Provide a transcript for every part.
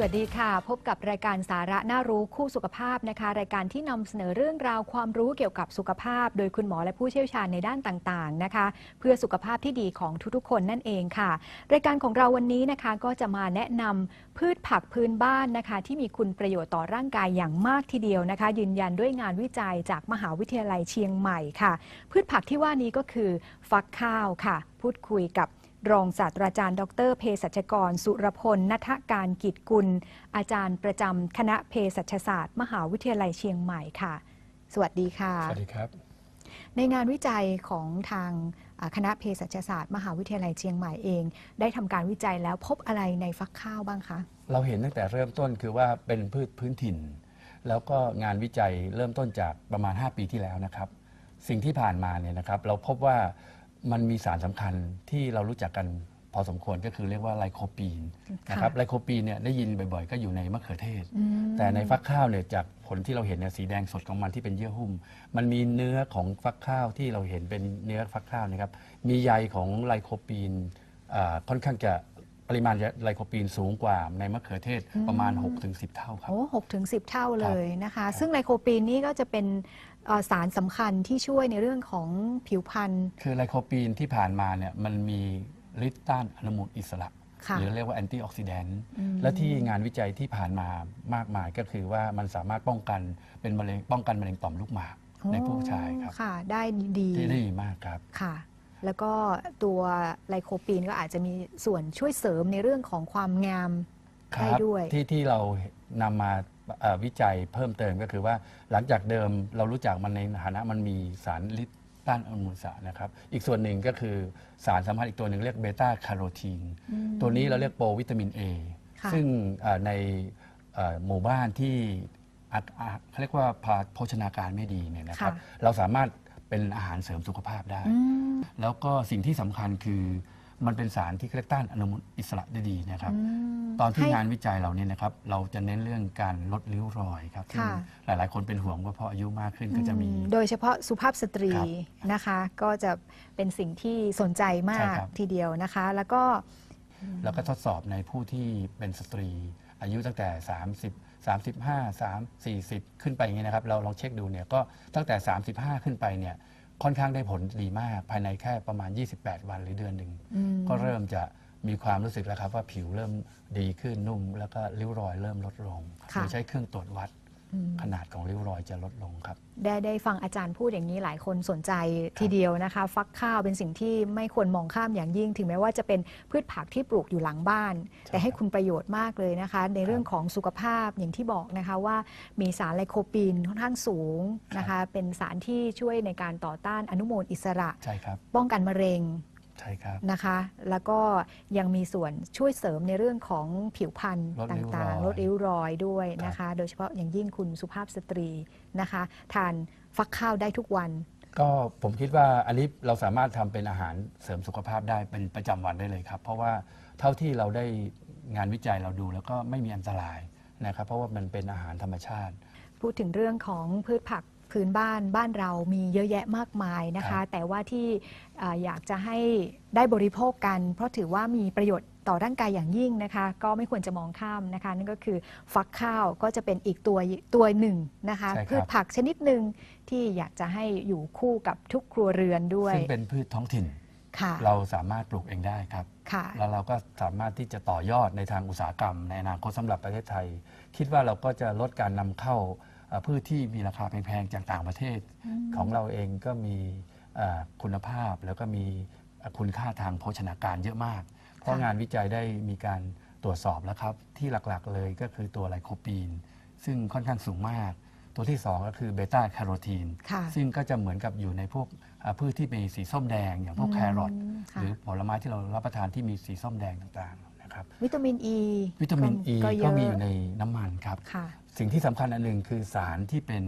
สวัสดีค่ะ พบกับรายการสาระน่ารู้คู่สุขภาพนะคะ รายการที่นำเสนอเรื่องราวความรู้เกี่ยวกับสุขภาพ โดยคุณหมอและผู้เชี่ยวชาญในด้านต่างๆนะคะ เพื่อสุขภาพที่ดีของทุกๆ คนนั่นเองค่ะ รายการของเราวันนี้นะคะก็จะมาแนะนำพืชผักพื้นบ้านนะคะ ที่มีคุณประโยชน์ต่อร่างกายอย่างมากทีเดียวนะคะ ยืนยันด้วยงานวิจัยจากมหาวิทยาลัยเชียงใหม่ค่ะ พืชผักที่ว่านี้ก็คือ ฟักข้าวค่ะ พูดคุยกับ รองศาสตราจารย์ ดรเภสัชกร สุรพลนัทการกิจกุล อาจารย์ประจำคณะเภสัชศาสตร์ มหาวิทยาลัยเชียงใหม่ค่ะ สวัสดีค่ะ สวัสดีครับ ในงานวิจัยของทางอ่าคณะเภสัชศาสตร์ มหาวิทยาลัยเชียงใหม่เอง ได้ทำการวิจัยแล้วพบอะไรในฟักข้าวบ้างคะ เราเห็นตั้งแต่เริ่มต้นคือว่าเป็นพืชพื้นถิ่น แล้วก็งานวิจัยเริ่มต้นจากประมาณ 5 ปีที่แล้วนะครับ สิ่งที่ผ่านมาเนี่ยนะครับ เราพบว่า มันมีสารสำคัญที่เรารู้จักกันพอสมควรก็คือเรียกว่าไลโคปีนนะครับไลโคปีนเนี่ยได้ยินบ่อยๆ ก็อยู่ในมะเขือเทศอืมแต่ในฟักข้าวเนี่ยจากผลที่เราเห็นเนี่ยสีแดงสดของมันที่เป็นเยื่อหุ้ม มันมีเนื้อของฟักข้าวที่เราเห็นเป็นเนื้อฟักข้าวนะครับมีใยของไลโคปีนอ่าค่อนข้างจะ ปริมาณไลโคปีนสูงกว่าในมะเขือเทศประมาณ 6-10 เท่าครับ โอ้หกถึงสิบเท่าเลยนะคะ ซึ่งไลโคปีนนี่ก็จะเป็นเอ่อสารสำคัญที่ช่วยในเรื่องของผิวพรรณ คือไลโคปีนที่ผ่านมาเนี่ยมันมีฤทธิ์ต้านอนุมูลอิสระ ค่ะหรือเรียกว่าแอนตี้ออกซิแดนต์อืม และที่งานวิจัยที่ผ่านมามากมายก็คือว่ามันสามารถป้องกันเป็นมะเร็งป้องกันมะเร็งต่อมลูกหมากในผู้ชายครับ ค่ะ ได้ดี ที่ดีมากครับ ค่ะ แล้วก็ตัวไลโคปีนก็อาจจะมีส่วนช่วยเสริมในเรื่องของความงามคได้รับด้วย ที่ที่เรานำมาเอ่อวิจัยเพิ่มเติมก็คือว่าหลังจากเดิมเรารู้จักมันในฐานะมันมีสารฤทธิ์ต้านอนุมูลอิสระนะครับ อีกส่วนหนึ่งก็คือสารสำคัญอีกตัวหนึ่งเรียกเบต้าคาโรทีนอืมตัวนี้เราเรียกโปรวิตามิน A ค่ะ ซึ่งเอ่อในเอ่อหมู่บ้านที่อาอ่าเขาเรียกว่าภาโภชนาการไม่ดีเนี่ยนะครับ ค่ะ เราสามารถ เป็นอาหารเสริมสุขภาพได้อืมแล้วก็สิ่งที่สำคัญคือมันเป็นสารที่เรียกต้านอนุมูลอิสระได้ดีนะครับอืมตอนที่ให้งานวิจัยเราเนี่ยนะครับ เราจะเน้นเรื่องการลดริ้วรอยครับซึ่งค่ะหลาย ๆ คนเป็นห่วงว่าพออายุมากขึ้นก็จะมีอืมโดยเฉพาะสุภาพสตรีครับนะคะ ก็จะเป็นสิ่งที่สนใจมาใช่กครับทีเดียวนะคะ แล้วก็แล้วก็ทดสอบในผู้ที่เป็นสตรี อายุตั้งแต่ 30 35 3 40 ขึ้นไปอย่างนี้นะครับ เราลองเช็คดูเนี่ยก็ตั้งแต่ 35 ขึ้นไปเนี่ยค่อนข้างได้ผลดีมาก ภายในแค่ประมาณ 28 วันหรือเดือนหนึ่งอืมก็เริ่มจะมีความรู้สึกแล้วครับว่าผิวเริ่มดีขึ้นนุ่ม แล้วก็ริ้วรอยเริ่มลดลงค่ะโดยใช้เครื่องตรวจวัดอืม ขนาดของริ้วรอยจะลดลงครับ ได้ได้ฟังอาจารย์พูดอย่างนี้หลายคนสนใจทีเดียวนะคะ ฟักข้าวเป็นสิ่งที่ไม่ควรมองข้ามอย่างยิ่ง ถึงแม้ว่าจะเป็นพืชผักที่ปลูกอยู่หลังบ้าน แต่ให้คุณประโยชน์มากเลยนะคะ ในเรื่องของสุขภาพอย่างที่บอกนะคะว่ามีสารไลโคปีนค่อนข้างสูงนะคะ เป็นสารที่ช่วยในการต่อต้านอนุมูลอิสระใช่ครับป้องกันมะเร็ง ใช่ครับ นะคะ แล้วก็ยังมีส่วนช่วยเสริมในเรื่องของผิวพรรณลดริ้วต่างรอยๆลดริ้วรอยด้วยนะคะ โดยเฉพาะอย่างยิ่งคุณสุภาพสตรีนะคะ ทานฟักข้าวได้ทุกวัน ก็ผมคิดว่าอันนี้เราสามารถทำเป็นอาหารเสริมสุขภาพได้เป็นประจำวันได้เลยครับ เพราะว่าเท่าที่เราได้งานวิจัยเราดูแล้วก็ไม่มีอันตรายนะครับ เพราะว่ามันเป็นอาหารธรรมชาติ พูดถึงเรื่องของพืชผัก พื้นบ้านบ้านเรามีเยอะแยะมากมายนะครัคะ บ แต่ว่าที่เอ่ออยากจะให้ได้บริโภคกัน เพราะถือว่ามีประโยชน์ต่อร่างกายอย่างยิ่งนะคะ ก็ไม่ควรจะมองข้ามนะคะ นั่นก็คือฟักข้าวก็จะเป็นอีกตัวตัวหนึ่งนะคะใช่ครับ พืชผักชนิดหนึ่งที่อยากจะให้อยู่คู่กับทุกครัวเรือนด้วยซึ่งเป็นพืชท้องถิ่น ค่ะเราสามารถปลูกเองได้ครับ ค่ะ แล้วเราก็สามารถที่จะต่อยอดในทางอุตสาหกรรม ในอนาคตสำหรับประเทศไทย คิดว่าเราก็จะลดการนำเข้าเอ่อ พืชที่มีราคาแพงๆจากต่างประเทศ ของเราเองก็มีเอ่อคุณภาพแล้วก็มีเอ่อคุณค่าทางโภชนาการเยอะมาก เพราะค่ะงานวิจัยได้มีการตรวจสอบแล้วครับ ที่หลักๆเลยก็คือตัวไลโคปีน ซึ่งค่อนข้างสูงมากตัวที่ 2 ก็คือเบต้าแคโรทีนค่ะซึ่งก็จะเหมือนกับอยู่ในพวกเอ่อพืชที่มีสีส้มแดง อย่างพวกอืมแครอทค่ะหรือผลไม้ที่เรารับประทานที่มีสีส้มแดงต่างๆ นะครับ วิตามินอ e ีวิตามินอ e ีเยก็อะมีอยู่ในน้ำมันครับ ค่ะ สิ่งที่สำคัญอันหนึ่งคือสารที่เป็น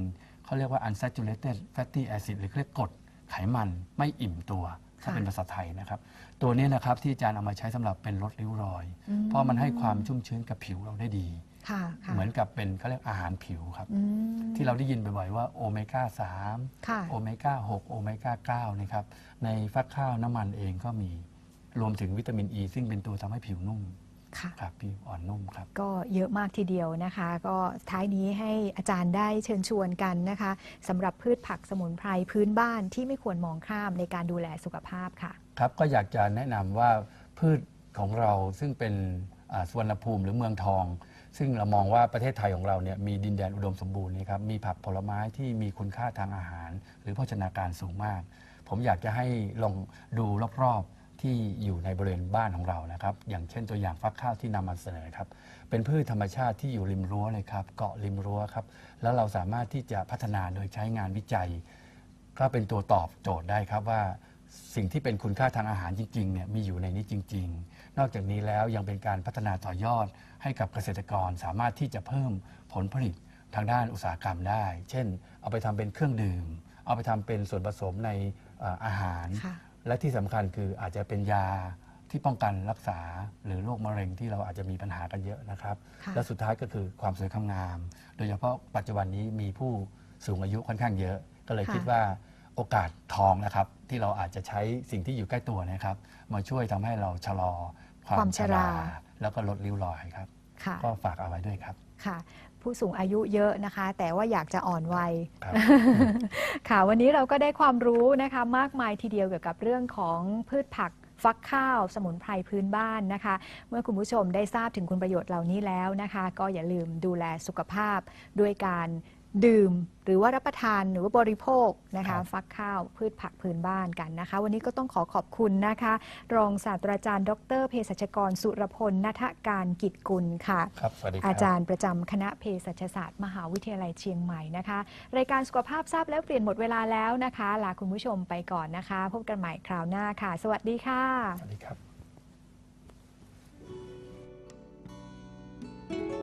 เขาเรียกว่า unsaturated fatty acid หรือเรียกกรดไขมันไม่อิ่มตัว ถ้าค่ะเป็นภาษาไทยนะครับ ตัวนี้นะครับที่อาจารย์เอามาใช้สำหรับเป็นลดริ้วรอย อืม เพราะมันให้ความชุ่มชื้นกับผิวเราได้ดี ค่ะค่ะเหมือนกับเป็นเขาเรียกอาหารผิวครับ อืมที่เราได้ยินบ่อยๆว่าโอเมก้าค่ะ3โอเมก้า 6 โอเมก้า 9 นะครับ ในฟักข้าวน้ำมันเองก็มี รวมถึงวิตามินอ e, ีซึ่งเป็นตัวทำให้ผิวนุ่มค่ะ ครับผิวอ่อนนุ่มครับ ก็เยอะมากทีเดียวนะคะ ก็ท้ายนี้ให้อาจารย์ได้เชิญชวนกันนะคะสำหรับพืชผักสมุนไพรพื้นบ้านที่ไม่ควรมองข้ามในการดูแลสุขภาพค่ะ ครับก็อยากจะแนะนำว่าพืชของเราซึ่งเป็นอ่าสุวรรณภูมิหรือเมืองทอง ซึ่งเรามองว่าประเทศไทยของเราเนี่ยมีดินแดนอุดมสมบูรณ์นะครับมีผักผลไม้ที่มีคุณค่าทางอาหาร หรือโภชนาการสูงมาก ผมอยากจะให้ลองดูรอบๆ ที่อยู่ในบริเวณบ้านของเรานะครับ อย่างเช่นตัวอย่างฟักข้าวที่นำมาเสนอครับ เป็นพืชธรรมชาติที่อยู่ริมรั้วเลยครับ เกาะริมรั้วครับ แล้วเราสามารถที่จะพัฒนาโดยใช้งานวิจัย ก็เป็นตัวตอบโจทย์ได้ครับว่าสิ่งที่เป็นคุณค่าทางอาหารจริงๆเนี่ยมีอยู่ในนี้จริง ๆ นอกจากนี้แล้วยังเป็นการพัฒนาต่อยอด ให้กับเกษตรกรสามารถที่จะเพิ่มผลผลิตทางด้านอุตสาหกรรมได้ เช่น เอาไปทำเป็นเครื่องดื่ม เอาไปทำเป็นส่วนผสมในอาหาร และที่สำคัญคืออาจจะเป็นยาที่ป้องกันรักษาหรือโรคมะเร็งที่เราอาจจะมีปัญหากันเยอะนะครับ ค่ะและสุดท้ายก็คือความสวยความงาม โดยเฉพาะปัจจุบันนี้มีผู้สูงอายุค่อนข้างเยอะ ก็เลยค่ะ คิดว่าโอกาสทองนะครับ ที่เราอาจจะใช้สิ่งที่อยู่ใกล้ตัวนะครับ มาช่วยทำให้เราชะลอความความชรา แล้วก็ลดริ้วรอยครับ ค่ะ ก็ฝากเอาไว้ด้วยครับ ค่ะ ผู้สูงอายุเยอะนะคะ แต่ว่าอยากจะอ่อนวัยครับค่ะ วันนี้เราก็ได้ความรู้นะคะมากมายทีเดียวเกี่ยวกับเรื่องของพืชผักฟักข้าวสมุนไพรพื้นบ้านนะคะ เมื่อคุณผู้ชมได้ทราบถึงคุณประโยชน์เหล่านี้แล้วนะคะ ก็อย่าลืมดูแลสุขภาพด้วยการ ดื่มหรือว่ารับประทานหรือว่าบริโภคนะครัคะบฟักข้าวพืชผักพื้นบ้านกันนะคะ วันนี้ก็ต้องขอขอบคุณนะคะ รองศาสตราจารย์ ดรเภสัชกร สุรพลนัทการกิจกุลค่ะครับสวัสดีครับอาจารย์ประจำคณะเภสัชศาสตร์ มหาวิทยาลัยเชียงใหม่นะคะ รายการสุขภาพทราบแล้วเปลี่ยนหมดเวลาแล้วนะคะลาคุณผู้ชมไปก่อนนะคะ พบกันใหม่คราวหน้าค่ะ สวัสดีค่ะสวัสดีครับ